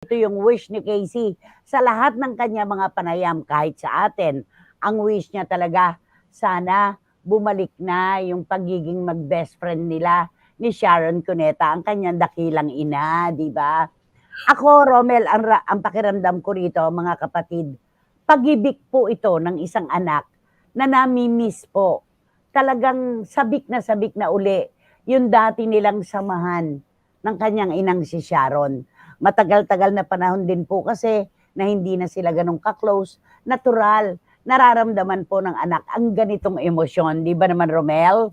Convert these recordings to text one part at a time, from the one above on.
Ito yung wish ni Casey sa lahat ng kanya mga panayam kahit sa atin. Ang wish niya talaga sana bumalik na yung pagiging mag-best friend nila ni Sharon Cuneta, ang kanyang dakilang ina, di ba? Ako, Romel, ang, ang pakiramdam ko rito, mga kapatid, pag-ibig po ito ng isang anak na nami-miss po. Talagang sabik na sabik na uli yung dati nilang samahan ng kanyang inang si Sharon. Matagal-tagal na panahon din po kasi na hindi na sila ganun ka-close. Natural, nararamdaman po ng anak ang ganitong emosyon. Di ba naman, Romel?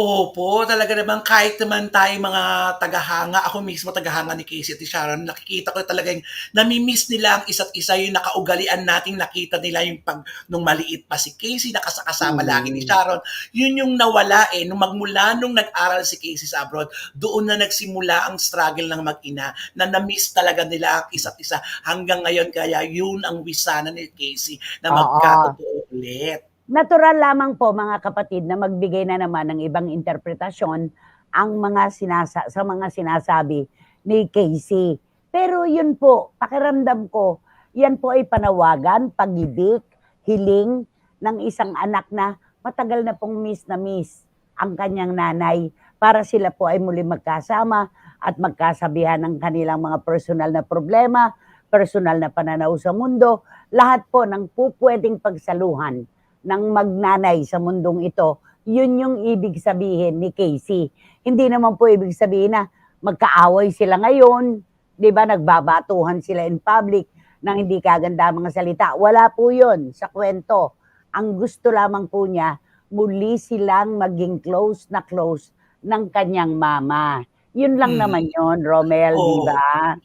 Opo, talaga naman kahit naman tayo mga tagahanga, ako mismo tagahanga ni Casey at ni Sharon, nakikita ko talaga yung nami-miss nila ang isa't isa, yung nakaugalian nating nakita nila yung pag nung maliit pa si Casey, nakasakasama Mm. lagi ni Sharon. Yun yung nawala eh, nung magmula nung nag-aral si Casey sa abroad, doon na nagsimula ang struggle ng mag-ina, na na-miss talaga nila ang isa't isa hanggang ngayon, kaya yun ang wisana ni Casey na Oo. magkatotoo ulit. Natural lamang po mga kapatid na magbigay na naman ng ibang interpretasyon ang mga sinasa sa mga sinasabi ni Casey. Pero yun po, pakiramdam ko, yan po ay panawagan, pag-ibig, hiling ng isang anak na matagal na pong miss na miss ang kanyang nanay para sila po ay muli magkasama at magkasabihan ng kanilang mga personal na problema, personal na pananaw sa mundo, lahat po ng po pwedeng pagsaluhan ng magnanay sa mundong ito, yun yung ibig sabihin ni Casey. Hindi naman po ibig sabihin na magkaaway sila ngayon, di ba, nagbabatuhan sila in public ng hindi kaganda mga salita. Wala po yun sa kwento. Ang gusto lamang po niya, muli silang maging close na close ng kanyang mama. Yun lang Mm. naman yun, Romel, di Oo. ba?